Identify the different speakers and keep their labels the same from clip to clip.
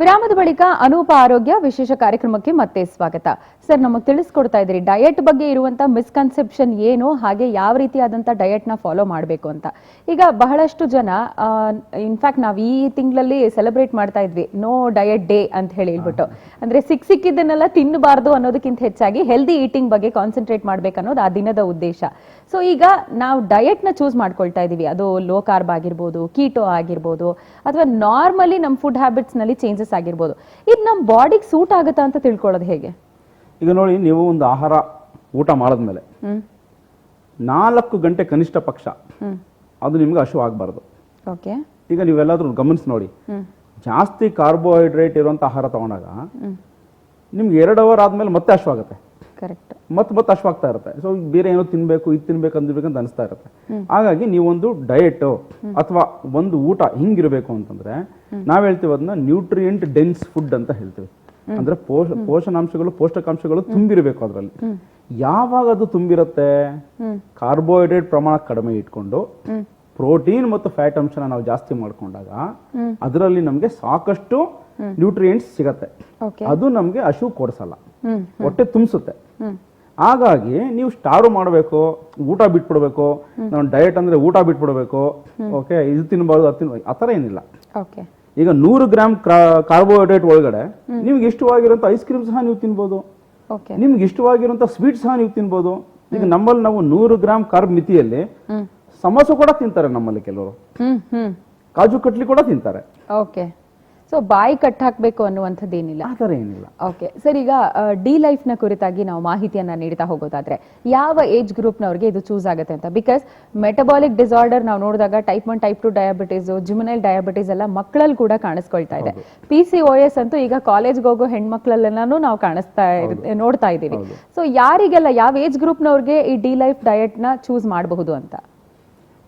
Speaker 1: ವಿರಾಮದ ಬಳಿಕ ಅನೂಪ ಆರೋಗ್ಯ ವಿಶೇಷ ಕಾರ್ಯಕ್ರಮಕ್ಕೆ ಮತ್ತೆ ಸ್ವಾಗತ. ಸರ್, ನಮಗೆ ತಿಳಿಸ್ಕೊಡ್ತಾ ಇದ್ದೀರಿ ಡಯಟ್ ಬಗ್ಗೆ ಇರುವಂತಹ ಮಿಸ್ಕನ್ಸೆಪ್ಷನ್ ಏನು, ಹಾಗೆ ಯಾವ ಡಯಟ್ನ ಫಾಲೋ ಮಾಡಬೇಕು ಅಂತ. ಈಗ ಬಹಳಷ್ಟು ಜನ ಇನ್ಫ್ಯಾಕ್ಟ್ ನಾವು ಈ ತಿಂಗಳಲ್ಲಿ ಸೆಲೆಬ್ರೇಟ್ ಮಾಡ್ತಾ ಇದ್ವಿ ನೋ ಡಯಟ್ ಡೇ ಅಂತ ಹೇಳಿ ಹೇಳ್ಬಿಟ್ಟು. ಅಂದ್ರೆ ಸಿಕ್ ಸಿಕ್ಕಿದ್ದನ್ನೆಲ್ಲ ತಿನ್ನಬಾರ್ದು ಅನ್ನೋದಕ್ಕಿಂತ ಹೆಚ್ಚಾಗಿ ಹೆಲ್ದಿ ಈಟಿಂಗ್ ಬಗ್ಗೆ ಕಾನ್ಸಂಟ್ರೇಟ್ ಮಾಡ್ಬೇಕು ಅನ್ನೋದು ಆ ದಿನದ ಉದ್ದೇಶ. ಸೊ ಈಗ ನಾವು ಡಯೆಟ್ನ ಚೂಸ್ ಮಾಡ್ಕೊಳ್ತಾ ಇದ್ದೀವಿ ಅದು ಲೋ ಕಾರ್ಬ್ ಆಗಿರ್ಬೋದು ಕೀಟೋ ಆಗಿರ್ಬೋದು ಅಥವಾ ನಾರ್ಮಲಿ ನಮ್ಮ ಫುಡ್ ಹ್ಯಾಬಿಟ್ಸ್ನಲ್ಲಿ ಚೇಂಜಸ್ ಆಗಿರ್ಬೋದು. ಇದು ನಮ್ಮ ಬಾಡಿಗೆ ಸೂಟ್ ಆಗುತ್ತಾ ಅಂತ ತಿಳ್ಕೊಳ್ಳೋದು ಹೇಗೆ?
Speaker 2: ಈಗ ನೋಡಿ ನೀವು ಒಂದು ಆಹಾರ ಊಟ ಮಾಡಿದ್ಮೇಲೆ ನಾಲ್ಕು ಗಂಟೆ ಕನಿಷ್ಠ ಪಕ್ಷ ಅದು ನಿಮ್ಗೆ ಹಶು ಆಗಬಾರ್ದು.
Speaker 1: ಓಕೆ
Speaker 2: ಈಗ ನೀವೆಲ್ಲಾದರೂ ಗಮನಿಸಿ ನೋಡಿ. ಜಾಸ್ತಿ ಕಾರ್ಬೋಹೈಡ್ರೇಟ್ ಇರುವಂಥ ಆಹಾರ ತಗೊಂಡಾಗ ನಿಮ್ಗೆ ಎರಡು ಅವರ್ ಆದಮೇಲೆ ಮತ್ತೆ ಹಶು ಆಗುತ್ತೆ.
Speaker 1: ಕರೆಕ್ಟ್
Speaker 2: ಮತ್ತೆ ಮತ್ತೆ ಆಗ್ತಾ ಇರುತ್ತೆ. ಸೊ ಬೇರೆ ಏನೋ ತಿನ್ಬೇಕು ಇದು ತಿನ್ಬೇಕು ಅಂತ ಅನಿಸ್ತಾ ಇರುತ್ತೆ. ಹಾಗಾಗಿ ನೀವೊಂದು ಡಯೆಟ್ ಅಥವಾ ಒಂದು ಊಟ ಹಿಂಗಿರಬೇಕು ಅಂತಂದ್ರೆ ನಾವ್ ಹೇಳ್ತೀವಿ ಅದನ್ನ ನ್ಯೂಟ್ರಿಯೆಂಟ್ ಡೆನ್ಸ್ ಫುಡ್ ಅಂತ ಹೇಳ್ತೀವಿ. ಅಂದ್ರೆ ಪೋಷ ಪೋಷಣಾಂಶಗಳು ಪೋಷಕಾಂಶಗಳು ತುಂಬಿರಬೇಕು ಅದರಲ್ಲಿ. ಯಾವಾಗ ಅದು ತುಂಬಿರುತ್ತೆ? ಕಾರ್ಬೋಹೈಡ್ರೇಟ್ ಪ್ರಮಾಣ ಕಡಿಮೆ ಇಟ್ಕೊಂಡು ಪ್ರೋಟೀನ್ ಮತ್ತು ಫ್ಯಾಟ್ ಅಂಶನ ನಾವು ಜಾಸ್ತಿ ಮಾಡ್ಕೊಂಡಾಗ. ಅದರಲ್ಲಿ ನಮಗೆ ಸಾಕಷ್ಟು ನ್ಯೂಟ್ರಿಯೆಂಟ್ಸ್ ಸಿಗತ್ತೆ. ಅದು ನಮಗೆ ಹಸು ಕೊಡಿಸಲ್ಲ. ಹೊಟ್ಟೆ ತುಂಬಿಸುತ್ತೆ. ಹಾಗಾಗಿ ನೀವು ಸ್ಟಾರು ಮಾಡಬೇಕು ಊಟ ಬಿಟ್ಬಿಡ್ಬೇಕು ನಾನು ಡಯಟ್ ಅಂದ್ರೆ ಊಟ ಬಿಟ್ಬಿಡ್ಬೇಕು ಓಕೆ ಇದು ತಿನ್ಬಾರ್ದು ಅದು ತಿನ್ಬಾರ್ದು ಆ ಥರ ಏನಿಲ್ಲ.
Speaker 1: ಓಕೆ
Speaker 2: ಈಗ ನೂರು ಗ್ರಾಮ್ ಕಾರ್ಬೋಹೈಡ್ರೇಟ್ ಒಳಗಡೆ ನಿಮ್ಗೆ ಇಷ್ಟವಾಗಿರುವಂಥ ಐಸ್ ಕ್ರೀಮ್ ಸಹ ನೀವು ತಿನ್ಬೋದು.
Speaker 1: ಓಕೆ
Speaker 2: ನಿಮ್ಗೆ ಇಷ್ಟವಾಗಿರುವಂಥ ಸ್ವೀಟ್ ಸಹ ನೀವು ತಿನ್ಬೋದು. ಈಗ ನಮ್ಮಲ್ಲಿ ನಾವು ನೂರು ಗ್ರಾಮ್ ಕಾರ್ಬ್ ಮಿತಿಯಲ್ಲಿ ಸಮೋಸ ಕೂಡ ತಿಂತಾರೆ ನಮ್ಮಲ್ಲಿ ಕೆಲವರು. ಕಾಜು ಕಟ್ಲಿ ಕೂಡ ತಿಂತಾರೆ.
Speaker 1: ಓಕೆ ಸೊ ಬಾಯಿ ಕಟ್ ಹಾಕ್ಬೇಕು ಅನ್ನುವಂಥದ್ದೇನಿಲ್ಲ.
Speaker 2: ಆ ಥರ ಏನಿಲ್ಲ
Speaker 1: ಓಕೆ ಸರ್ ಈಗ ಡಿ ಲೈಫ್ನ ಕುರಿತಾಗಿ ನಾವು ಮಾಹಿತಿಯನ್ನ ನೀಡ್ತಾ ಹೋಗೋದಾದ್ರೆ ಯಾವ ಏಜ್ ಗ್ರೂಪ್ ನವರಿಗೆ ಇದು ಚೂಸ್ ಆಗುತ್ತೆ ಅಂತ? ಬಿಕಾಸ್ ಮೆಟಬಾಲಿಕ್ ಡಿಸಾರ್ಡರ್ ನಾವು ನೋಡಿದಾಗ type one type two diabetes juvenile diabetes ಎಲ್ಲ ಮಕ್ಕಳಲ್ಲಿ ಕೂಡ ಕಾಣಿಸ್ಕೊಳ್ತಾ ಇದೆ. ಪಿ ಸಿ ಓ ಎಸ್ ಅಂತೂ ಈಗ ಕಾಲೇಜ್ಗೆ ಹೋಗೋ ಹೆಣ್ಮಕ್ಳಲ್ಲೆಲ್ಲಾನು ನಾವು ಕಾಣಿಸ್ತಾ ಇರ್- ನೋಡ್ತಾ ಇದ್ದೀವಿ ಸೊ ಯಾರಿಗೆಲ್ಲ ಯಾವ ಏಜ್ ಗ್ರೂಪ್ನವ್ರಿಗೆ ಈ ಡಿ ಲೈಫ್ ಡಯಟ್ನ ಚೂಸ್ ಮಾಡಬಹುದು ಅಂತ?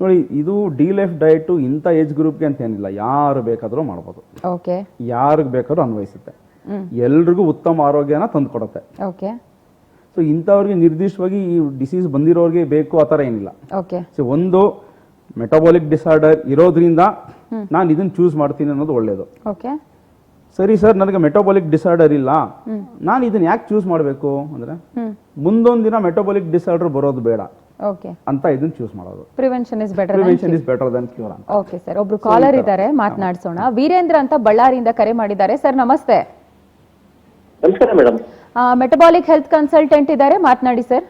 Speaker 2: ನೋಡಿ ಇದು ಡಿ ಲೈಫ್ ಡಯಟು ಇಂಥ ಏಜ್ ಗ್ರೂಪ್ಗೆ ಅಂತ ಏನಿಲ್ಲ. ಯಾರು ಬೇಕಾದರೂ ಮಾಡ್ಬೋದು.
Speaker 1: ಓಕೆ.
Speaker 2: ಯಾರಿಗೆ ಬೇಕಾದ್ರೂ ಅನ್ವಯಿಸುತ್ತೆ. ಎಲ್ರಿಗೂ ಉತ್ತಮ ಆರೋಗ್ಯನ ತಂದುಕೊಡುತ್ತೆ
Speaker 1: ಓಕೆ.
Speaker 2: ಸೊ ಇಂಥವ್ರಿಗೆ ನಿರ್ದಿಷ್ಟವಾಗಿ ಈ ಡಿಸೀಸ್ ಬಂದಿರೋರಿಗೆ ಬೇಕು ಆ ಥರ ಏನಿಲ್ಲ.
Speaker 1: ಓಕೆ.
Speaker 2: ಸೊ ಒಂದು ಮೆಟಬಾಲಿಕ್ ಡಿಸಾರ್ಡರ್ ಇರೋದ್ರಿಂದ ನಾನು ಇದನ್ನ ಚೂಸ್ ಮಾಡ್ತೀನಿ ಅನ್ನೋದು ಒಳ್ಳೆಯದು
Speaker 1: ಓಕೆ.
Speaker 2: ಸರಿ ಸರ್ ನನಗೆ ಮೆಟಬಾಲಿಕ್ ಡಿಸಾರ್ಡರ್ ಇಲ್ಲ. ನಾನು ಇದನ್ನ ಯಾಕೆ ಚೂಸ್ ಮಾಡಬೇಕು ಅಂದ್ರೆ ಮುಂದೊಂದು ದಿನ ಮೆಟಬಾಲಿಕ್ ಡಿಸಾರ್ಡರ್ ಬರೋದು ಬೇಡ.
Speaker 1: ಓಕೆ
Speaker 2: ಅಂತ ಇದನ್ನ ಚೂಸ್ ಮಾಡೋದು.
Speaker 1: Prevention is better
Speaker 2: prevention is better than cure ಅಂತ.
Speaker 1: ಓಕೆ ಸರ್ ಒಬ್ರು ಕಾಲರ್ ಇದ್ದಾರೆ ಮಾತನಾಡಿಸೋಣ. ವೀರೇಂದ್ರ ಅಂತ ಬಳ್ಳಾರಿಯಿಂದ ಕರೆ ಮಾಡಿದ್ದಾರೆ. ಸರ್ ನಮಸ್ತೆ.
Speaker 3: ನಮಸ್ಕಾರ ಮೇಡಮ್
Speaker 1: ಮೆಟಬಾಲಿಕ್ ಹೆಲ್ತ್ ಕನ್ಸಲ್ಟೆಂಟ್ ಇದ್ದಾರೆ. ಮಾತನಾಡಿ ಸರ್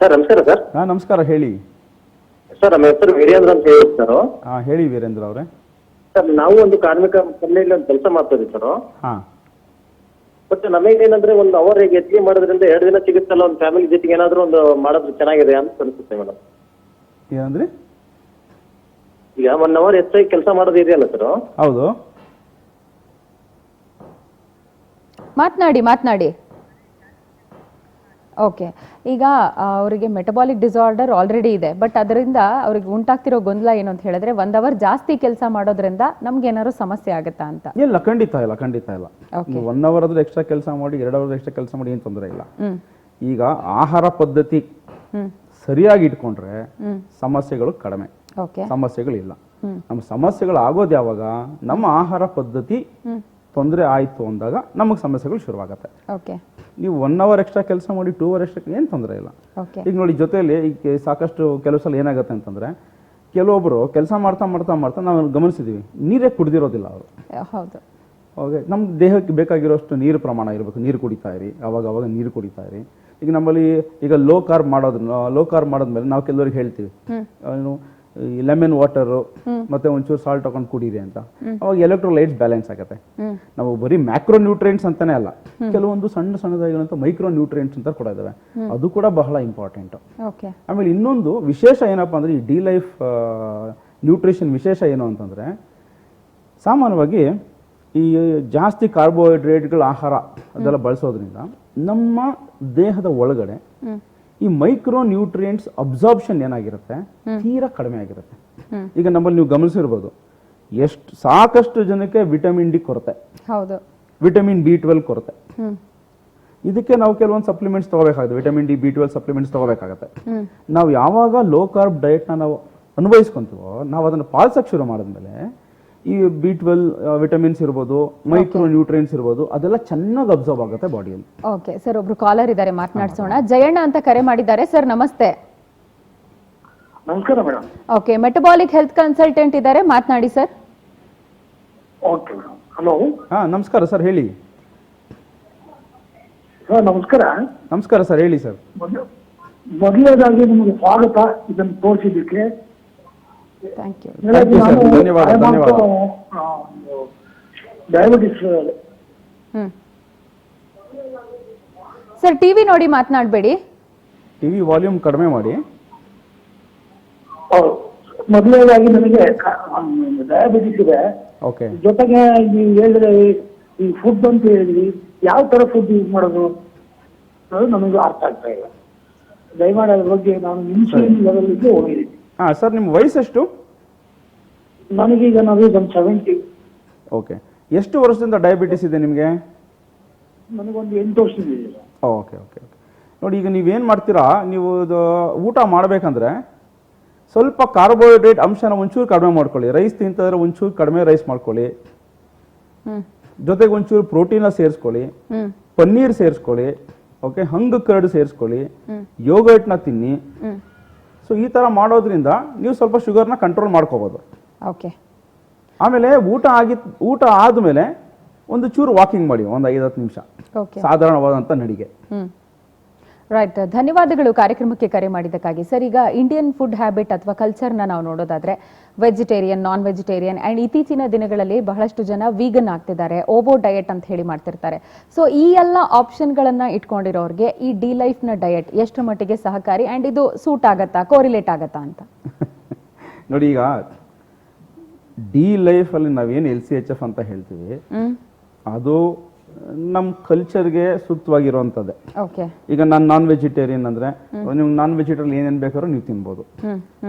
Speaker 3: ಸರ್ ನಮಸ್ಕಾರ ಸರ್
Speaker 2: ಹಾ ನಮಸ್ಕಾರ ಹೇಳಿ.
Speaker 3: ಸರ್ ನಮ್ಮ ಹೆಸರು ವೀರೇಂದ್ರ ಅಂತ ಹೇಳಿ ಸರ್
Speaker 2: ಹಾ ಹೇಳಿ ವೀರೇಂದ್ರ ಅವರೇ.
Speaker 3: ಸರ್ ನಾವು ಒಂದು ಕಾರ್ಮಿಕ ಕಂಪ್ನಿಯಲ್ಲಿ ಒಂದು ಕೆಲಸ ಇದ್ದೀವಿ ಸರ್
Speaker 2: ಹಾ.
Speaker 3: ಬಟ್ ನಮಗೇನಂದ್ರೆ ಒಂದು ಅವರ್ ಈಗ ಹೆಚ್ಚಿಗೆ ಮಾಡೋದ್ರಿಂದ ಎರಡು ದಿನ ಸಿಗುತ್ತಲ್ಲ ಒಂದು ಫ್ಯಾಮಿಲಿ ಜೊತೆಗೆ ಏನಾದ್ರು ಒಂದು ಮಾಡೋದು ಚೆನ್ನಾಗಿದೆ ಅಂತ ಅನಿಸುತ್ತೆ ಮೇಡಮ್
Speaker 2: ಏನಂದ್ರಿ?
Speaker 3: ಈಗ ಒನ್ ಅವರ್ ಹೆಚ್ಚಾಗಿ ಕೆಲಸ ಮಾಡೋದು ಇದೆಯಲ್ಲ ಸರ್
Speaker 2: ಹೌದು.
Speaker 1: ಮಾತನಾಡಿ ಮಾತನಾಡಿ. ಓಕೆ ಈಗ ಅವರಿಗೆ ಮೆಟಬಾಲಿಕ್ ಡಿಸಾರ್ಡರ್ ಆಲ್ರೆಡಿ ಇದೆ. ಬಟ್ ಅದರಿಂದ ಅವ್ರಿಗೆ ಉಂಟಾಗ್ತಿರೋ ಗೊಂದಲ ಏನು ಅಂತ ಹೇಳಿದ್ರೆ ಒಂದ್ ಅವರ್ ಜಾಸ್ತಿ ಕೆಲಸ ಮಾಡೋದ್ರಿಂದ ನಮ್ಗೆ ಏನಾದ್ರು ಸಮಸ್ಯೆ ಆಗುತ್ತಾ ಅಂತ.
Speaker 2: ಇಲ್ಲ ಖಂಡಿತ ಇಲ್ಲ ಖಂಡಿತ ಇಲ್ಲ. ನೀವು ಒನ್ ಅವರ್ ಆದ್ರೂ ಎಕ್ಸ್ಟ್ರಾ ಕೆಲಸ ಮಾಡಿ ಎರಡು ಅವರ್ ಎಕ್ಸ್ಟ್ರಾ ಕೆಲಸ ಮಾಡಿ ಏನು ತೊಂದರೆ ಇಲ್ಲ. ಈಗ ಆಹಾರ ಪದ್ಧತಿ ಸರಿಯಾಗಿ ಇಟ್ಕೊಂಡ್ರೆ ಸಮಸ್ಯೆಗಳು ಕಡಿಮೆ.
Speaker 1: ಓಕೆ
Speaker 2: ಸಮಸ್ಯೆಗಳಿಲ್ಲ
Speaker 1: ಹ್ಮ್.
Speaker 2: ನಮ್ಮ ಸಮಸ್ಯೆಗಳು ಆಗೋದು ಯಾವಾಗ? ನಮ್ಮ ಆಹಾರ ಪದ್ಧತಿ ತೊಂದರೆ ಆಯಿತು ಅಂದಾಗ ನಮಗೆ ಸಮಸ್ಯೆಗಳು ಶುರುವಾಗುತ್ತೆ.
Speaker 1: ಓಕೆ
Speaker 2: ನೀವು ಒನ್ ಅವರ್ ಎಕ್ಸ್ಟ್ರಾ ಕೆಲಸ ಮಾಡಿ ಟೂ ಅವರ್ ಎಕ್ಸ್ಟ್ರಾ ಏನು ತೊಂದರೆ ಇಲ್ಲ.
Speaker 1: ಓಕೆ
Speaker 2: ಈಗ ನೋಡಿ ಜೊತೆಯಲ್ಲಿ ಈಗ ಸಾಕಷ್ಟು ಕೆಲವು ಸಲ ಏನಾಗುತ್ತೆ ಅಂತಂದ್ರೆ ಕೆಲವೊಬ್ಬರು ಕೆಲಸ ಮಾಡ್ತಾ ಮಾಡ್ತಾ ಮಾಡ್ತಾ ನಾವು ಗಮನಿಸಿದೀವಿ ನೀರೇ ಕುಡ್ದಿರೋದಿಲ್ಲ ಅವರು.
Speaker 1: ಹೌದು.
Speaker 2: ಓಕೆ ನಮ್ಮ ದೇಹಕ್ಕೆ ಬೇಕಾಗಿರೋಷ್ಟು ನೀರು ಪ್ರಮಾಣ ಇರಬೇಕು ನೀರು ಕುಡಿತಾ ಇರಿ ಅವಾಗ ಅವಾಗ ನೀರು ಕುಡಿತಾ ಇರಿ. ಈಗ ನಮ್ಮಲ್ಲಿ ಈಗ ಲೋ ಕಾರ್ಬ್ ಮಾಡೋದನ್ನ ಲೋ ಕಾರ್ಬ್ ಮಾಡೋದ್ಮೇಲೆ ನಾವು ಕೆಲವರಿಗೆ ಹೇಳ್ತೀವಿ. ಏನು ಲೆಮನ್ ವಾಟರು ಮತ್ತೆ ಒಂಚೂರು ಸಾಲ್ಟ್ ಹಾಕೊಂಡು ಕುಡೀರಿ ಅಂತ. ಅವಾಗ ಎಲೆಕ್ಟ್ರೋಲೈಟ್ಸ್ ಬ್ಯಾಲೆನ್ಸ್ ಆಗುತ್ತೆ. ನಾವು ಬರೀ ಮ್ಯಾಕ್ರೋ ನ್ಯೂಟ್ರಿಯೆಂಟ್ಸ್ ಅಂತಾನೆ ಅಲ್ಲ ಕೆಲವೊಂದು ಸಣ್ಣ ಸಣ್ಣದಾಗಿರುವಂಥ ಮೈಕ್ರೋ ನ್ಯೂಟ್ರಿಯೆಂಟ್ಸ್ ಅಂತ ಕೂಡ ಇದಾವೆ. ಅದು ಕೂಡ ಬಹಳ ಇಂಪಾರ್ಟೆಂಟ್ ಆಮೇಲೆ ಇನ್ನೊಂದು ವಿಶೇಷ ಏನಪ್ಪಾ ಅಂದ್ರೆ ಈ ಡಿ ಲೈಫ್ ನ್ಯೂಟ್ರಿಷನ್ ವಿಶೇಷ ಏನು ಅಂತಂದ್ರೆ ಸಾಮಾನ್ಯವಾಗಿ ಈ ಜಾಸ್ತಿ ಕಾರ್ಬೋಹೈಡ್ರೇಟ್ಗಳ ಆಹಾರ ಅದೆಲ್ಲ ಬಳಸೋದ್ರಿಂದ ನಮ್ಮ ದೇಹದ ಒಳಗಡೆ ಈ ಮೈಕ್ರೋ ನ್ಯೂಟ್ರಿಯೆಂಟ್ಸ್ ಅಬ್ಸಾರ್ಬ್ಷನ್ ಏನಾಗಿರುತ್ತೆ ತೀರಾ ಕಡಿಮೆ ಆಗಿರುತ್ತೆ. ಈಗ ನಮ್ಮಲ್ಲಿ ನೀವು ಗಮನಿಸಿರ್ಬೋದು ಎಷ್ಟು ಸಾಕಷ್ಟು ಜನಕ್ಕೆ ವಿಟಮಿನ್ ಡಿ ಕೊರತೆ.
Speaker 1: ಹೌದು.
Speaker 2: ವಿಟಮಿನ್ ಬಿ ಟ್ವೆಲ್ ಕೊರತೆ. ಇದಕ್ಕೆ ನಾವು ಕೆಲವೊಂದು supplements ತಗೋಬೇಕಾಗುತ್ತೆ. Vitamin D B twelve supplements ತಗೋಬೇಕಾಗತ್ತೆ. ನಾವು ಯಾವಾಗ ಲೋ ಕಾರ್ಬ್ ಡಯಟ್ನ ನಾವು ಅನ್ವಯಿಸ್ಕೊಂತೀವೋ ನಾವು ಅದನ್ನು ಪಾಲಿಸಕ್ಕೆ ಶುರು ಮಾಡಿದ್ಮೇಲೆ ಈ ಬಿ ಟ್ವೆಲ್ ವಿಟಮಿನ್ಸ್ ಇರ್ಬೋದು ಮೈಕ್ರೋ ನ್ಯೂಟ್ರಿಯನ್ಸ್ ಇರ್ಬೋದು ಅದೆಲ್ಲ ಚೆನ್ನಾಗಿ ಅಬ್ಸರ್ವ್ ಆಗುತ್ತೆ ಬಾಡಿಯಲ್ಲಿ
Speaker 1: ಓಕೆ ಸರ್ ಒಬ್ರು ಕಾಲರ್ ಇದ್ದಾರೆ ಮಾತನಾಡಿಸೋಣ. ಜಯಣ್ಣ ಅಂತ ಕರೆ ಮಾಡಿದ್ದಾರೆ ಸರ್ ನಮಸ್ತೆ.
Speaker 4: ನಮಸ್ಕಾರ madam
Speaker 1: okay metabolic health consultant ಇದ್ದಾರೆ ಮಾತನಾಡಿ ಸರ್
Speaker 4: ಓಕೆ ಮೇಡಮ್ ಹಲೋ
Speaker 2: ಹಾ ನಮಸ್ಕಾರ ಸರ್ ಹೇಳಿ.
Speaker 4: ಸರ್ ನಮಸ್ಕಾರ.
Speaker 2: ನಮಸ್ಕಾರ ಸರ್ ಹೇಳಿ ಸರ್
Speaker 4: ಮೊದ- ಮೊದಲನೇದಾಗಿ ನಿಮಗೆ ಸ್ವಾಗತ. ಇದನ್ನು ತೋರಿಸಿದ್ದಕ್ಕೆ
Speaker 1: thank you
Speaker 2: Thank you, sir. ಧನ್ಯವಾದ, ಧನ್ಯವಾದ.
Speaker 4: ಡಯಾಬಿಟಿಸ್
Speaker 1: ಹ್ಮ್. ಸರ್ ಟಿವಿ ನೋಡಿ ಮಾತನಾಡಬೇಡಿ.
Speaker 2: ಟಿವಿ ವಾಲ್ಯೂಮ್ ಕಡಿಮೆ ಮಾಡಿ.
Speaker 4: ಮೊದಲನೇದಾಗಿ ನನಗೆ ಡಯಾಬಿಟಿಸ್ ಇದೆ.
Speaker 2: ಓಕೆ
Speaker 4: ಜೊತೆಗೆ ನೀವು ಹೇಳಿದ್ರೆ ಈ ಫುಡ್ ಅಂತ ಹೇಳಿ ಯಾವ ತರ ಫುಡ್ ಯೂಸ್ ಮಾಡೋದು? ಅದು ನಮಗೆ ಅರ್ಥ ಆಗ್ತಾ ಇಲ್ಲ. ದಯಮಾಡಿ ಅದ್ರ ಬಗ್ಗೆ ನಾನು ಇನ್ಸುಲಿನ್ ಲೆವೆಲ್ಗೆ ಹೋಗಿದ್ದೀನಿ.
Speaker 2: ಹಾ ಸರ್ ನಿಮ್ಮ ವಯಸ್ಸೆಷ್ಟು
Speaker 4: ನನಗೀಗ ನಾವೀಗ ಒಂದು ಸೆವೆಂಟಿ
Speaker 2: ಓಕೆ ಎಷ್ಟು ವರ್ಷದಿಂದ ಡಯಾಬಿಟಿಸ್ ಇದೆ ನಿಮಗೆ?
Speaker 4: ನನಗೊಂದು ಎಂಟು ಇದೆ.
Speaker 2: ಓಕೆ ಓಕೆ ಓಕೆ ನೋಡಿ ಈಗ ನೀವೇನು ಮಾಡ್ತೀರಾ ನೀವು ಇದು ಊಟ ಮಾಡಬೇಕಂದ್ರೆ ಸ್ವಲ್ಪ ಕಾರ್ಬೋಹೈಡ್ರೇಟ್ ಅಂಶನ ಒಂಚೂರು ಕಡಿಮೆ ಮಾಡ್ಕೊಳ್ಳಿ. ರೈಸ್ ತಿಂತಂದ್ರೆ ಒಂಚೂರು ಕಡಿಮೆ ರೈಸ್ ಮಾಡ್ಕೊಳ್ಳಿ. ಜೊತೆಗೆ ಒಂಚೂರು ಪ್ರೋಟೀನ ಸೇರಿಸ್ಕೊಳ್ಳಿ. ಪನ್ನೀರ್ ಸೇರಿಸ್ಕೊಳ್ಳಿ. ಓಕೆ ಹಂಗ ಕರಡು ಸೇರಿಸ್ಕೊಳ್ಳಿ.
Speaker 1: ಯೋಗ
Speaker 2: ಯೋಗಟ್ನ ತಿನ್ನಿ. ಸೊ ಈ ಥರ ಮಾಡೋದ್ರಿಂದ ನೀವು ಸ್ವಲ್ಪ ಶುಗರ್ನ ಕಂಟ್ರೋಲ್ ಮಾಡ್ಕೋಬೋದು.
Speaker 1: ಓಕೆ
Speaker 2: ಆಮೇಲೆ ಊಟ ಆಗಿ ಊಟ ಆದಮೇಲೆ ಒಂದು ಚೂರು ವಾಕಿಂಗ್ ಮಾಡಿ ಒಂದು ಐದು ಹತ್ತು ನಿಮಿಷ. ಸಾಧಾರಣವಾದಂಥ ನಡಿಗೆ.
Speaker 1: ರೈಟ್ ಧನ್ಯವಾದಗಳು ಕಾರ್ಯಕ್ರಮಕ್ಕೆ ಕರೆ ಮಾಡಿದ್ದಕ್ಕಾಗಿ. ಸರ್ ಈಗ ಇಂಡಿಯನ್ ಫುಡ್ ಹ್ಯಾಬಿಟ್ ಅಥವಾ ಕಲ್ಚರ್ನ ನಾವು ನೋಡೋದಾದ್ರೆ ವೆಜಿಟೇರಿಯನ್ ನಾನ್ ವೆಜಿಟೇರಿಯನ್ ಅಂಡ್ ಇತ್ತೀಚಿನ ದಿನಗಳಲ್ಲಿ ಬಹಳಷ್ಟು ಜನ ವೀಗನ್ ಆಗ್ತಿದ್ದಾರೆ ಓವೋ ಡಯಟ್ ಅಂತ ಹೇಳಿ ಮಾಡ್ತಿರ್ತಾರೆ. ಸೊ ಈ ಎಲ್ಲ ಆಪ್ಷನ್ಗಳನ್ನು ಇಟ್ಕೊಂಡಿರೋರಿಗೆ ಈ ಡಿ ಲೈಫ್ನ ಡಯಟ್ ಎಷ್ಟು ಮಟ್ಟಿಗೆ ಸಹಕಾರಿ ಅಂಡ್ ಇದು ಸೂಟ್ ಆಗತ್ತಾ ಕೋರಿಲೇಟ್ ಆಗತ್ತಾ ಅಂತ?
Speaker 2: ನೋಡಿ ಈಗ ಡಿ ಲೈಫಲ್ಲಿ ನಾವೇನು ಎಲ್ ಸಿ ಎಚ್ ಎಫ್ ಅಂತ ಹೇಳ್ತೀವಿ ಅದು ನಮ್ಮ ಕಲ್ಚರ್ಗೆ ಸೂಕ್ತವಾಗಿರುವಂಥದ್ದೇ
Speaker 1: ಓಕೆ
Speaker 2: ಈಗ ನಾನು ನಾನ್ ವೆಜಿಟೇರಿಯನ್ ಅಂದ್ರೆ ನಿಮ್ಗೆ ನಾನ್ ವೆಜಿಟೇರಿಯನ್ ಏನೇನ್ ಬೇಕಾದ್ರೂ ನೀವು ತಿನ್ಬೋದು.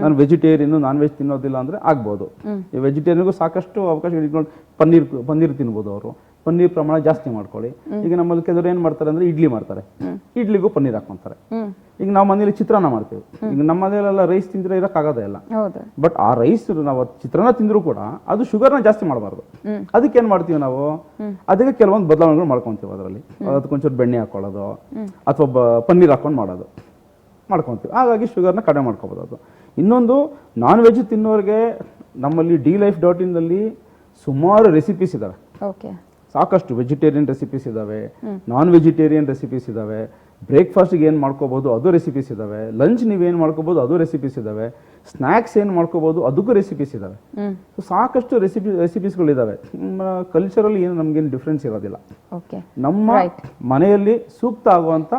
Speaker 2: ನಾನು ವೆಜಿಟೇರಿಯನ್ ನಾನ್ ವೆಜ್ ತಿನ್ನೋದಿಲ್ಲ ಅಂದ್ರೆ ಆಗ್ಬೋದು. ಈ ವೆಜಿಟೇರಿಯನ್ಗೂ ಸಾಕಷ್ಟು ಅವಕಾಶ ಇಟ್ಕೊಂಡು ಪನ್ನೀರ್ ಪನ್ನೀರ್ ತಿನ್ಬೋದು ಅವರು. ಪನ್ನೀರ್ ಪ್ರಮಾಣ ಜಾಸ್ತಿ ಮಾಡ್ಕೊಳ್ಳಿ. ಈಗ ನಮ್ಮಲ್ಲಿ ಕೆಲವರು ಏನು ಮಾಡ್ತಾರೆ ಅಂದ್ರೆ ಇಡ್ಲಿ ಮಾಡ್ತಾರೆ. ಇಡ್ಲಿಗೂ ಪನ್ನೀರ್
Speaker 1: ಹಾಕೊಂತಾರೆ
Speaker 2: ಈಗ ನಾವು ಮನೇಲಿ ಚಿತ್ರಾನ್ನ ಮಾಡ್ತೀವಿ. ಈಗ ನಮ್ಮ ಮನೆಯಲ್ಲೆಲ್ಲ ರೈಸ್ ತಿಂದ್ರೆ ಇರೋಕ್ಕಾಗೋದೇ ಇಲ್ಲ. ಬಟ್ ಆ ರೈಸ್ ನಾವು ಚಿತ್ರಾನ್ನ ತಿಂದ್ರು ಕೂಡ ಅದು ಶುಗರ್ನ ಜಾಸ್ತಿ ಮಾಡಬಾರ್ದು. ಅದಕ್ಕೆ ಏನು ಮಾಡ್ತೀವಿ ನಾವು? ಅದಕ್ಕೆ ಕೆಲವೊಂದು ಬದಲಾವಣೆಗಳು ಮಾಡ್ಕೊಂತೀವಿ ಅದರಲ್ಲಿ. ಅದಕ್ಕೊಂಚೂರು ಬೆಣ್ಣೆ ಹಾಕೊಳ್ಳೋದು ಅಥವಾ ಪನ್ನೀರ್ ಹಾಕೊಂಡು ಮಾಡೋದು. ಮಾಡ್ಕೊತೀವಿ. ಹಾಗಾಗಿ ಶುಗರ್ನ ಕಡಿಮೆ ಮಾಡ್ಕೋಬೋದು ಅದು. ಇನ್ನೊಂದು ನಾನ್ ವೆಜ್ ತಿನ್ನೋರಿಗೆ ನಮ್ಮಲ್ಲಿ ಡಿ ಲೈಫ್ ಡಾಟ್ ಇನ್ನಲ್ಲಿ ಸುಮಾರು ರೆಸಿಪೀಸ್ ಇದ್ದಾವೆ
Speaker 1: ಓಕೆ
Speaker 2: ಸಾಕಷ್ಟು ವೆಜಿಟೇರಿಯನ್ ರೆಸಿಪೀಸ್ ಇದ್ದಾವೆ ನಾನ್ ವೆಜಿಟೇರಿಯನ್ ರೆಸಿಪೀಸ್ ಇದ್ದಾವೆ ಬ್ರೇಕ್ಫಾಸ್ಟ್ಗೆ ಏನು ಮಾಡ್ಕೋಬೋದು ಅದು ರೆಸಿಪೀಸ್ ಇದ್ದಾವೆ ಲಂಚ್ ನೀವೇನು ಮಾಡ್ಕೋಬೋದು ಅದು ರೆಸಿಪೀಸ್ ಇದ್ದಾವೆ ಸ್ನ್ಯಾಕ್ಸ್ ಏನು ಮಾಡ್ಕೋಬೋದು ಅದಕ್ಕೂ ರೆಸಿಪೀಸ್ ಇದ್ದಾವೆ ಸೊ ಸಾಕಷ್ಟು ರೆಸಿಪಿ ರೆಸಿಪೀಸ್ಗಳಿದ್ದಾವೆ ಕಲ್ಚರಲ್ಲಿ ಏನು ನಮಗೇನು ಡಿಫ್ರೆನ್ಸ್ ಇರೋದಿಲ್ಲ.
Speaker 1: ಓಕೆ
Speaker 2: ನಮ್ಮ. ಮನೆಯಲ್ಲಿ ಸೂಕ್ತ ಆಗುವಂಥ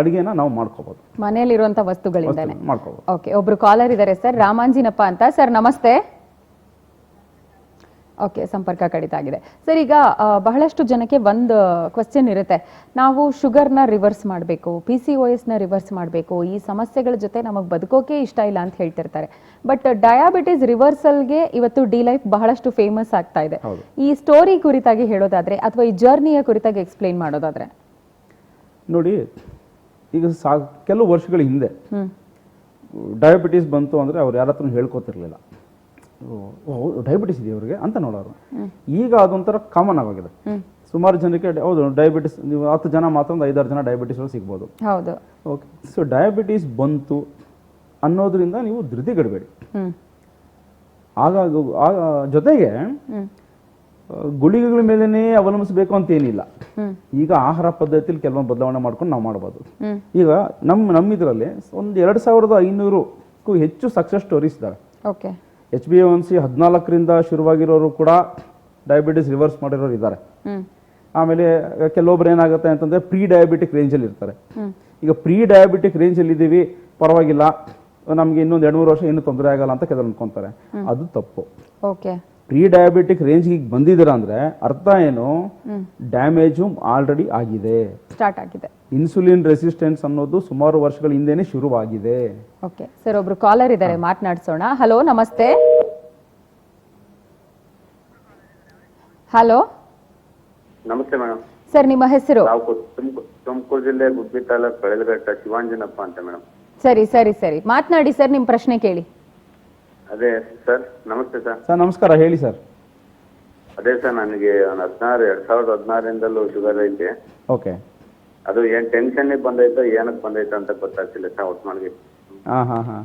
Speaker 2: ಅಡುಗೆನ ನಾವು ಮಾಡ್ಕೋಬೋದು.
Speaker 1: ಮನೆಯಲ್ಲಿರುವಂತ ವಸ್ತುಗಳಿಂದ
Speaker 2: ಮಾಡ್ಕೋಬೋದು.
Speaker 1: ಓಕೆ ಒಬ್ರು ಕಾಲರ್ ಇದ್ದಾರೆ ಸರ್. ರಾಮಾಂಜಿನಪ್ಪ ಅಂತ. ಸರ್ ನಮಸ್ತೆ. ಓಕೆ ಸಂಪರ್ಕ ಕಡಿತ ಆಗಿದೆ. ಸರ್ ಈಗ ಬಹಳಷ್ಟು ಜನಕ್ಕೆ ಒಂದು ಕ್ವಶನ್ ಇರುತ್ತೆ. ನಾವು ಶುಗರ್ನ ರಿವರ್ಸ್ ಮಾಡಬೇಕು ಪಿ ಸಿ ಒ ಎಸ್ನ ರಿವರ್ಸ್ ಮಾಡಬೇಕು ಈ ಸಮಸ್ಯೆಗಳ ಜೊತೆ ನಮಗೆ ಬದುಕೋಕೆ ಇಷ್ಟ ಇಲ್ಲ ಅಂತ ಹೇಳ್ತಿರ್ತಾರೆ. ಬಟ್ ಡಯಾಬಿಟಿಸ್ ರಿವರ್ಸಲ್ಗೆ ಇವತ್ತು ಡಿ ಲೈಫ್ ಬಹಳಷ್ಟು ಫೇಮಸ್ ಆಗ್ತಾ ಇದೆ. ಈ ಸ್ಟೋರಿ ಕುರಿತಾಗಿ ಹೇಳೋದಾದ್ರೆ ಅಥವಾ ಈ ಜರ್ನಿಯ ಕುರಿತಾಗಿ ಎಕ್ಸ್ಪ್ಲೈನ್ ಮಾಡೋದಾದ್ರೆ?
Speaker 2: ನೋಡಿ ಈಗ ಸಾ ಕೆಲವು ವರ್ಷಗಳ ಹಿಂದೆ
Speaker 1: ಡಯಾಬಿಟಿಸ್
Speaker 2: ಡಯಾಬಿಟೀಸ್ ಬಂತು ಅಂದರೆ ಅವ್ರು ಯಾರ ಹತ್ರ ಹೇಳ್ಕೊತಿರ್ಲಿಲ್ಲ. ಡಯಾಬಿಟಿಸ್ ಇದೆ ಅವ್ರಿಗೆ ಅಂತ ನೋಡೋರು. ಈಗ ಅದೊಂಥರ ಕಾಮನ್ ಆಗೋಗಿದೆ. ಸುಮಾರು ಜನಕ್ಕೆ ಹೌದು ಡಯಾಬಿಟಿಸ್ ನೀವು ಹತ್ತು ಜನ ಮಾತ್ರ ಒಂದು ಐದಾರು ಜನ ಡಯಾಬಿಟಿಸ್ ಸಿಗ್ಬೋದು.
Speaker 1: ಹೌದು.
Speaker 2: ಓಕೆ ಸೊ ಡಯಾಬಿಟಿಸ್ ಬಂತು ಅನ್ನೋದ್ರಿಂದ ನೀವು ಧೃತಿಗೆಡಬೇಡಿ. ಆಗ ಜೊತೆಗೆ ಗುಳಿಗೆಗಳ ಮೇಲೇ ಅವಲಂಬಿಸಬೇಕು ಅಂತ ಏನಿಲ್ಲ. ಈಗ ಆಹಾರ ಪದ್ಧತಿಯಲ್ಲಿ ಕೆಲವೊಂದು ಬದಲಾವಣೆ ಮಾಡ್ಕೊಂಡು ನಾವು ಮಾಡ್ಬೋದು. ಈಗ ನಮ್ಮ ನಮ್ಮಿದ್ರಲ್ಲಿ ಒಂದು ಎರಡು ಸಾವಿರದ ಐನೂರಕ್ಕೂ ಹೆಚ್ಚು ಸಕ್ಸಸ್ ಸ್ಟೋರೀಸ್ ಇದ್ದಾವೆ
Speaker 1: okay
Speaker 2: H B one C ಹದಿನಾಲ್ಕರಿಂದ ಶುರುವಾಗಿರೋರು ಕೂಡ ಡಯಾಬಿಟಿಸ್ ರಿವರ್ಸ್ ಮಾಡಿರೋರು ಇದ್ದಾರೆ. ಆಮೇಲೆ ಕೆಲವೊಬ್ರು ಏನಾಗುತ್ತೆ ಅಂತಂದ್ರೆ ಪ್ರೀ ಡಯಾಬಿಟಿಕ್ ರೇಂಜಲ್ಲಿ ಇರ್ತಾರೆ. ಈಗ ಪ್ರೀ ಡಯಾಬಿಟಿಕ್ ರೇಂಜಲ್ಲಿ ಇದ್ದೀವಿ ಪರವಾಗಿಲ್ಲ. ನಮಗೆ ಇನ್ನೊಂದು ಎರಡು ಮೂರು ವರ್ಷ ಏನು ತೊಂದರೆ ಆಗಲ್ಲ ಅಂತ ಕೆಲವರು ಅನ್ಕೊಂತಾರೆ. ಅದು ತಪ್ಪು.
Speaker 1: ಓಕೆ
Speaker 2: ಪ್ರೀ ಡಯಾಬಿಟಿಕ್ ರೇಂಜ್ಗೆ ಈಗ ಬಂದಿದ್ದೀರಾ ಅಂದ್ರೆ ಅರ್ಥ ಏನು? ಡ್ಯಾಮೇಜ್ ಆಲ್ರೆಡಿ ಆಗಿದೆ.
Speaker 1: ಸ್ಟಾರ್ಟ್ ಆಗಿದೆ.
Speaker 2: ಇನ್ಸುಲಿನ್ ರೆಸಿಸ್ಟೆನ್ಸ್ ಅನ್ನೋದು ಸುಮಾರು ವರ್ಷಗಳ ಹಿಂದೆನೆ ಶುರುವಾಗಿದೆ.
Speaker 1: ಓಕೆ ಸರ್ ಒಬ್ರು ಕಾಲರ್ ಇದ್ದಾರೆ ಮಾತನಾಡಿಸೋಣ. ಹಲೋ ನಮಸ್ತೆ. ಹಲೋ
Speaker 5: ನಮಸ್ತೆ ಮೇಡಮ್
Speaker 1: ಸರ್ ನಿಮ್ಮ ಹೆಸರು?
Speaker 5: ನಾವು ತುಮಕೂರು ಜಿಲ್ಲೆ ಗುಬ್ಬಿ ತಾಲೂಕು ಶಿವಾಂಜನಪ್ಪ ಅಂತ ಮೇಡಮ್
Speaker 1: ಸರಿ ಸರಿ ಸರಿ. ಮಾತನಾಡಿ ಸರ್ ನಿಮ್ಮ ಪ್ರಶ್ನೆ ಕೇಳಿ.
Speaker 5: ಅದೇ ಸರ್ ನಮಸ್ತೆ ಸರ್.
Speaker 2: ಸರ್ ನಮಸ್ಕಾರ ಹೇಳಿ ಸರ್.
Speaker 5: ಅದೇ ಸರ್ ನನಗೆ ಒಂದು ಹದಿನಾರು ಎರಡ್ ಸಾವಿರದ ಹದಿನಾರಿಂದಲೂ ಶುಗರ್ ಐತೆ.
Speaker 2: ಓಕೆ.
Speaker 5: ಅದು ಏನ್ ಟೆನ್ಷನ್ ಬಂದೈತೋ ಏನಕ್ಕೆ ಬಂದೈತೋ ಅಂತ ಗೊತ್ತಾಗ್ತಿಲ್ಲ ಸರ್ ಒಟ್ಟು ಮಾಡಿ
Speaker 2: ಹಾಂ ಹಾಂ ಹಾಂ.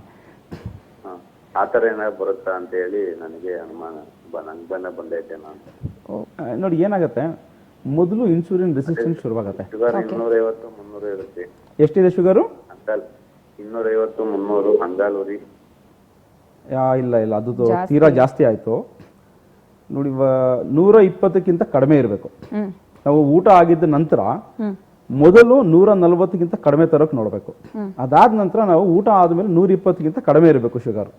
Speaker 5: ಹಾ. ಆ ಥರ ಏನಾದ್ರು ಬರುತ್ತಾ ಅಂತ ಹೇಳಿ ನನಗೆ ಅನುಮಾನ ನಂಗೆ ಬಂದ ಬಂದೈತೆ ನಾನು
Speaker 2: ನೋಡಿ ಏನಾಗುತ್ತೆ? ಮೊದಲು ಇನ್ಸುಲಿನ್ ರೆಸಿಸ್ಟೆನ್ಸ್ ಶುರುವಾಗುತ್ತೆ.
Speaker 5: ಶುಗರ್ ಇನ್ನೂರೈವತ್ತು ಮುನ್ನೂರು ಇರುತ್ತೆ.
Speaker 2: ಎಷ್ಟಿದೆ ಶುಗರು?
Speaker 5: ಅಂತ ಇನ್ನೂರೈವತ್ತು ಮುನ್ನೂರು
Speaker 2: ಹಂಗಾಲೂರಿ ಇಲ್ಲ ಇಲ್ಲ ಅದು ತೀರಾ ಜಾಸ್ತಿ ಆಯಿತು. ನೋಡಿ ನೂರ ಇಪ್ಪತ್ತಕ್ಕಿಂತ ಕಡಿಮೆ ಇರಬೇಕು. ನಾವು ಊಟ ಆಗಿದ್ದ ನಂತರ ಮೊದಲು ನೂರ ನಲ್ವತ್ತಕ್ಕಿಂತ ಕಡಿಮೆ ತರಕ್ಕೆ ನೋಡಬೇಕು. ಅದಾದ ನಂತರ ನಾವು ಊಟ ಆದಮೇಲೆ ನೂರ ಇಪ್ಪತ್ತಕ್ಕಿಂತ ಕಡಿಮೆ ಇರಬೇಕು ಶುಗರ್.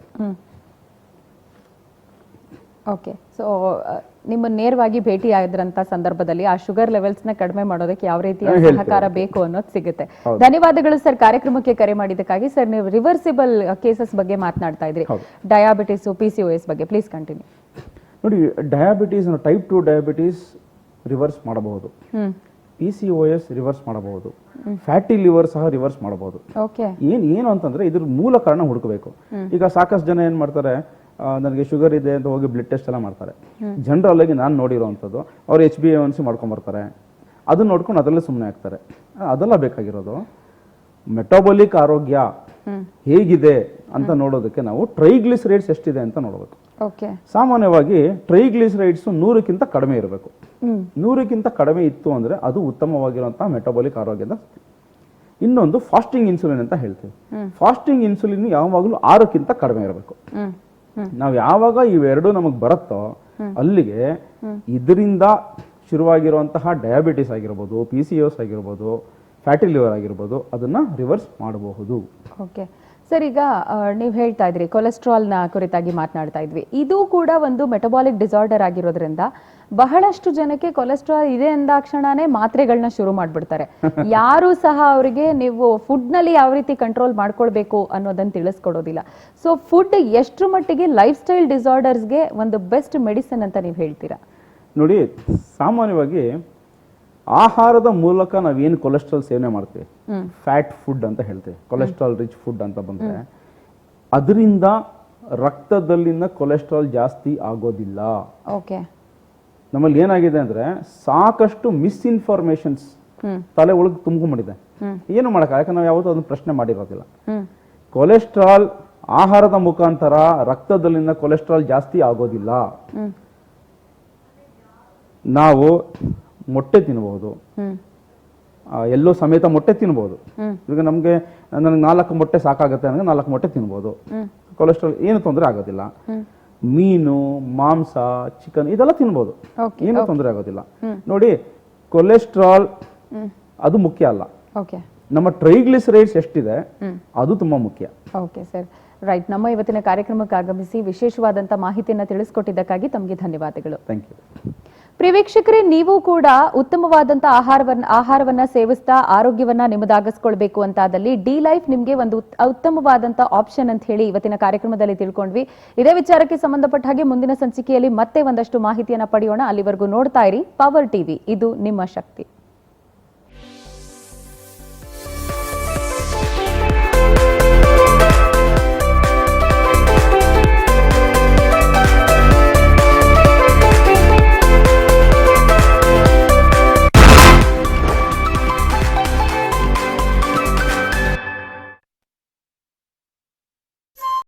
Speaker 1: ಓಕೆ. ಸೊ ನಿಮ್ಮ ನೇರವಾಗಿ ಭೇಟಿ ಆಗಿದ್ರಂತ ಸಂದರ್ಭದಲ್ಲಿ ಆ ಶುಗರ್ ಲೆವೆಲ್ಸ್ನ ಕಡಿಮೆ ಮಾಡೋದಕ್ಕೆ ಯಾವ ರೀತಿಯ. ಸಹಕಾರ ಬೇಕು ಅನ್ನೋದು ಸಿಗುತ್ತೆ. ಧನ್ಯವಾದಗಳು ಸರ್ ಕಾರ್ಯಕ್ರಮಕ್ಕೆ ಕರೆ ಮಾಡಿದ್ದಕ್ಕಾಗಿ. ಸರ್ ನೀವು ರಿವರ್ಸಿಬಲ್ ಕೇಸಸ್ ಬಗ್ಗೆ ಮಾತನಾಡ್ತಾ ಇದ್ರಿ. ಡಯಾಬಿಟಿಸ್ ಪಿ ಸಿ ಎಸ್ ಬಗ್ಗೆ. Please continue.
Speaker 2: ನೋಡಿ diabetes type two diabetes reverse ಮಾಡಬಹುದು. P C O S reverse ಮಾಡಬಹುದು. ಫ್ಯಾಟಿ ಲಿವರ್ ಸಹ ರಿವರ್ಸ್ ಮಾಡಬಹುದು.
Speaker 1: ಓಕೆ.
Speaker 2: ಏನ್ ಏನು ಅಂತಂದ್ರೆ ಇದ್ರ ಮೂಲ ಕಾರಣ ಹುಡುಕಬೇಕು. ಈಗ ಸಾಕಷ್ಟು ಜನ ಏನ್ ಮಾಡ್ತಾರೆ ನನಗೆ ಶುಗರ್ ಇದೆ ಅಂತ ಹೋಗಿ ಬ್ಲಡ್ ಟೆಸ್ಟ್ ಎಲ್ಲ ಮಾಡ್ತಾರೆ. ಜನರಲ್ ಆಗಿ ನಾನು ನೋಡಿರೋವಂಥದ್ದು ಅವ್ರು ಎಚ್ ಬಿ ಎನ್ ಸಿ ಮಾಡ್ಕೊಂಬರ್ತಾರೆ ಅದನ್ನ ನೋಡ್ಕೊಂಡು ಅದರಲ್ಲೇ ಸುಮ್ಮನೆ ಆಗ್ತಾರೆ. ಅದೆಲ್ಲ ಬೇಕಾಗಿರೋದು. ಮೆಟಾಬಾಲಿಕ್ ಆರೋಗ್ಯ ಹೇಗಿದೆ ಅಂತ ನೋಡೋದಕ್ಕೆ ನಾವು ಟ್ರೈಗ್ಲಿಸರೈಡ್ಸ್ ಎಷ್ಟಿದೆ ಅಂತ ನೋಡಬೇಕು.
Speaker 1: ಓಕೆ.
Speaker 2: ಸಾಮಾನ್ಯವಾಗಿ ಟ್ರೈಗ್ಲಿಸರೈಡ್ಸ್ ನೂರಕ್ಕಿಂತ ಕಡಿಮೆ ಇರಬೇಕು. ನೂರಕ್ಕಿಂತ ಕಡಿಮೆ ಇತ್ತು ಅಂದ್ರೆ ಅದು ಉತ್ತಮವಾಗಿರುವಂತಹ ಮೆಟಾಬಾಲಿಕ್ ಆರೋಗ್ಯದ. ಇನ್ನೊಂದು ಫಾಸ್ಟಿಂಗ್ ಇನ್ಸುಲಿನ್ ಅಂತ ಹೇಳ್ತೀವಿ. ಫಾಸ್ಟಿಂಗ್ ಇನ್ಸುಲಿನ್ ಯಾವಾಗಲೂ ಆರಕ್ಕಿಂತ ಕಡಿಮೆ ಇರಬೇಕು. ನಾವು ಯಾವಾಗ ಇವೆರಡು ನಮಗೆ ಬರುತ್ತೋ ಅಲ್ಲಿಗೆ ಇದರಿಂದ ಶುರುವಾಗಿರುವಂತಹ ಡಯಾಬಿಟಿಸ್ ಆಗಿರ್ಬೋದು ಪಿ ಸಿ ಎಸ್ ಆಗಿರ್ಬೋದು ಫ್ಯಾಟಿ ಲಿವರ್ ಆಗಿರ್ಬೋದು, ಅದನ್ನ ರಿವರ್ಸ್ ಮಾಡಬಹುದು.
Speaker 1: ಓಕೆ ಸರ್ ಈಗ ನೀವು ಹೇಳ್ತಾ ಇದ್ರಿ ಕೊಲೆಸ್ಟ್ರಾಲ್ನ ಕುರಿತಾಗಿ ಮಾತನಾಡ್ತಾ ಇದ್ವಿ. ಇದು ಕೂಡ ಒಂದು ಮೆಟಬಾಲಿಕ್ ಡಿಸಾರ್ಡರ್ ಆಗಿರೋದ್ರಿಂದ ಬಹಳಷ್ಟು ಜನಕ್ಕೆ ಕೊಲೆಸ್ಟ್ರಾಲ್ ಇದೆ ಅಂದಾಕ್ಷಣನೇ ಮಾತ್ರೆಗಳನ್ನ ಶುರು ಮಾಡ್ಬಿಡ್ತಾರೆ. ಯಾರು ಸಹ ಅವರಿಗೆ ನೀವು ಫುಡ್ನಲ್ಲಿ ಯಾವ ರೀತಿ ಕಂಟ್ರೋಲ್ ಮಾಡ್ಕೊಳ್ಬೇಕು ಅನ್ನೋದನ್ನ ತಿಳಿಸ್ಕೊಡೋದಿಲ್ಲ. ಸೊ ಫುಡ್ ಎಷ್ಟು ಮಟ್ಟಿಗೆ ಲೈಫ್ ಸ್ಟೈಲ್ ಡಿಸಾರ್ಡರ್ಸ್ಗೆ ಒಂದು ಬೆಸ್ಟ್ ಮೆಡಿಸಿನ್ ಅಂತ ನೀವು ಹೇಳ್ತೀರಾ?
Speaker 2: ನೋಡಿ ಸಾಮಾನ್ಯವಾಗಿ ಆಹಾರದ ಮೂಲಕ ನಾವೇನು ಕೊಲೆಸ್ಟ್ರಾಲ್ ಸೇವನೆ ಮಾಡ್ತೀವಿ? ಫ್ಯಾಟ್ ಫುಡ್ ಅಂತ ಹೇಳ್ತೇವೆ. ಕೊಲೆಸ್ಟ್ರಾಲ್ ರಿಚ್ ಫುಡ್ ಅಂತ ಬಂದರೆ ಅದರಿಂದ ರಕ್ತದಲ್ಲಿನ ಕೊಲೆಸ್ಟ್ರಾಲ್ ಜಾಸ್ತಿ ಆಗೋದಿಲ್ಲ.
Speaker 1: ಓಕೆ.
Speaker 2: ನಮ್ಮಲ್ಲಿ ಏನಾಗಿದೆ ಅಂದ್ರೆ ಸಾಕಷ್ಟು ಮಿಸ್ಇನ್ಫಾರ್ಮೇಶನ್ಸ್ ತಲೆ ಒಳಗೆ ತುಂಬಿಕೊಂಡಿದೆ ಏನು ಮಾಡಕ್ಕ ಯಾಕಂದ್ರೆ ನಾವು ಯಾವತ್ತೂ ಅದನ್ನು ಪ್ರಶ್ನೆ ಮಾಡಿರೋದಿಲ್ಲ. ಕೊಲೆಸ್ಟ್ರಾಲ್ ಆಹಾರದ ಮುಖಾಂತರ ರಕ್ತದಲ್ಲಿನ ಕೊಲೆಸ್ಟ್ರಾಲ್ ಜಾಸ್ತಿ ಆಗೋದಿಲ್ಲ. ನಾವು ಮೊಟ್ಟೆ ತಿನ್ಬಹುದು ಎಲ್ಲೋ ಸಮೇತ ಮೊಟ್ಟೆ
Speaker 1: ತಿನ್ಬಹುದು.
Speaker 2: ಈಗ ನಮಗೆ ನನಗೆ ನಾಲ್ಕು ಮೊಟ್ಟೆ ಸಾಕಾಗುತ್ತೆ ನನಗೆ ನಾಲ್ಕು ಮೊಟ್ಟೆ ತಿನ್ಬಹುದು ಕೊಲೆಸ್ಟ್ರಾಲ್ ಏನು ತೊಂದರೆ ಆಗೋದಿಲ್ಲ. ಮೀನು ಮಾಂಸ ಚಿಕನ್ ಇದೆಲ್ಲ ತಿನ್ಬೋದು. ಏನು ತೊಂದರೆ ಆಗೋದಿಲ್ಲ. ನೋಡಿ ಕೊಲೆಸ್ಟ್ರಾಲ್ ಅದು ಮುಖ್ಯ ಅಲ್ಲ.
Speaker 1: ಓಕೆ
Speaker 2: ನಮ್ಮ ಟ್ರೈಗ್ಲಿಸರೈಡ್ಸ್ ಎಷ್ಟಿದೆ ಅದು ತುಂಬಾ ಮುಖ್ಯ.
Speaker 1: ಓಕೆ ಸರ್ ರೈಟ್ ನಮ್ಮ ಇವತ್ತಿನ ಕಾರ್ಯಕ್ರಮಕ್ಕೆ ಆಗಮಿಸಿ ವಿಶೇಷವಾದಂಥ ಮಾಹಿತಿಯನ್ನು ತಿಳಿಸ್ಕೊಟ್ಟಿದ್ದಕ್ಕಾಗಿ ತಮಗೆ ಧನ್ಯವಾದಗಳು.
Speaker 2: ಥ್ಯಾಂಕ್ ಯು
Speaker 1: ಪ್ರಿಯ ವೀಕ್ಷಕರೇ ನೀವು ಕೂಡ ಉತ್ತಮವಾದಂಥ ಆಹಾರವನ್ನ ಆಹಾರವನ್ನ ಸೇವಿಸ್ತಾ ಆರೋಗ್ಯವನ್ನ ನಿಮ್ಮದಾಗಿಸ್ಕೊಳ್ಬೇಕು ಅಂತಾದಲ್ಲಿ ಡಿ ಲೈಫ್ ನಿಮಗೆ ಒಂದು ಉತ್ತಮವಾದಂತ ಆಪ್ಷನ್ ಅಂತ ಹೇಳಿ ಇವತ್ತಿನ ಕಾರ್ಯಕ್ರಮದಲ್ಲಿ ತಿಳ್ಕೊಂಡ್ವಿ. ಇದೇ ವಿಚಾರಕ್ಕೆ ಸಂಬಂಧಪಟ್ಟ ಹಾಗೆ ಮುಂದಿನ ಸಂಚಿಕೆಯಲ್ಲಿ ಮತ್ತೆ ಒಂದಷ್ಟು ಮಾಹಿತಿಯನ್ನ ಪಡೆಯೋಣ. ಅಲ್ಲಿವರೆಗೂ ನೋಡ್ತಾ ಇರಿ. ಪವರ್ ಟಿವಿ, ಇದು ನಿಮ್ಮ ಶಕ್ತಿ.